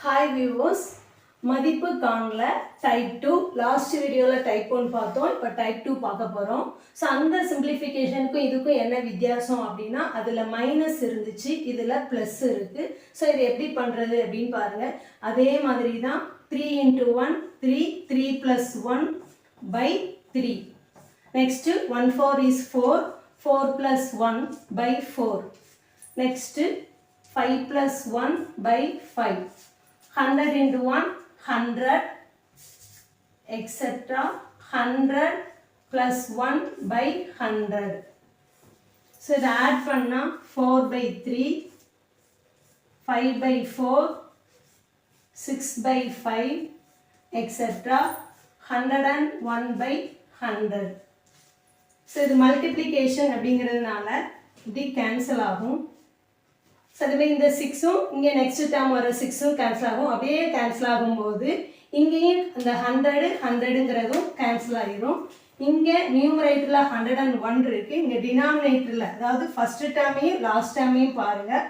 Hi viewers மதிப்பு காங்கில் type two last வீடியோவில் டைப் ஒன் பார்த்தோம். இப்போ டைப் டூ பார்க்க போகிறோம் ஸோ அந்த சிம்பிளிஃபிகேஷனுக்கும் இதுக்கும் என்ன வித்தியாசம் அப்படின்னா அதில் மைனஸ் இருந்துச்சு இதில் ப்ளஸ் இருக்குது ஸோ இது எப்படி பண்ணுறது அப்படின்னு பாருங்கள் அதே மாதிரி தான் three into one three three plus one by three next one four is four four plus one by four next five plus one by five hundred into one hundred etcetera hundred plus one by hundred So, இதை add பண்ணால் four by three five by four six by five etcetera hundred and one by hundred so இது multiplication அப்படிங்கிறதுனால இப்படி cancel ஆகும். So அதுமாதிரி இந்த சிக்ஸும் இங்கே நெக்ஸ்ட் டேர்ம் வர சிக்ஸும் கேன்சல் ஆகும். அப்படியே கேன்சல் ஆகும்போது இங்கேயும் இந்த ஹண்ட்ரடு ஹண்ட்ரடுங்கிறதும் கேன்சல் ஆகிரும் இங்கே நியூமரேட்டரில் ஹண்ட்ரட் அண்ட் ஒன் இருக்குது இங்கே டினாமினேட்டரில் அதாவது ஃபஸ்ட்டு டேர்மையும் லாஸ்ட் டேர்மையும் பாருங்கள்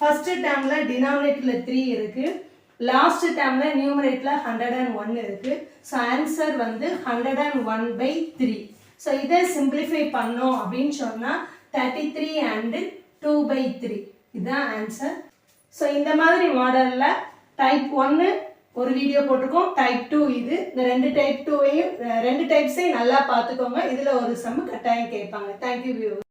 ஃபஸ்ட்டு டேர்மில் டினாமினேட்டரில் த்ரீ இருக்குது லாஸ்ட் டேர்மில் நியூமரேட்டில் ஹண்ட்ரட் அண்ட் ஒன் இருக்குது ஸோ ஆன்சர் வந்து hundred and one by three so இதை சிம்பிளிஃபை பண்ணோம் அப்படின்னு சொன்னால் thirty three and two by three இதுதான் ஆன்சர் ஸோ இந்த மாதிரி மாடலில் டைப் ஒன்று ஒரு வீடியோ போட்டிருக்கோம். டைப் டூ இது. இந்த ரெண்டு டைப் டூவையும் ரெண்டு டைப்ஸையும் நல்லா பார்த்துக்கோங்க. இதில் ஒரு சம்மு கட்டாயம் கேட்பாங்க. Thank you view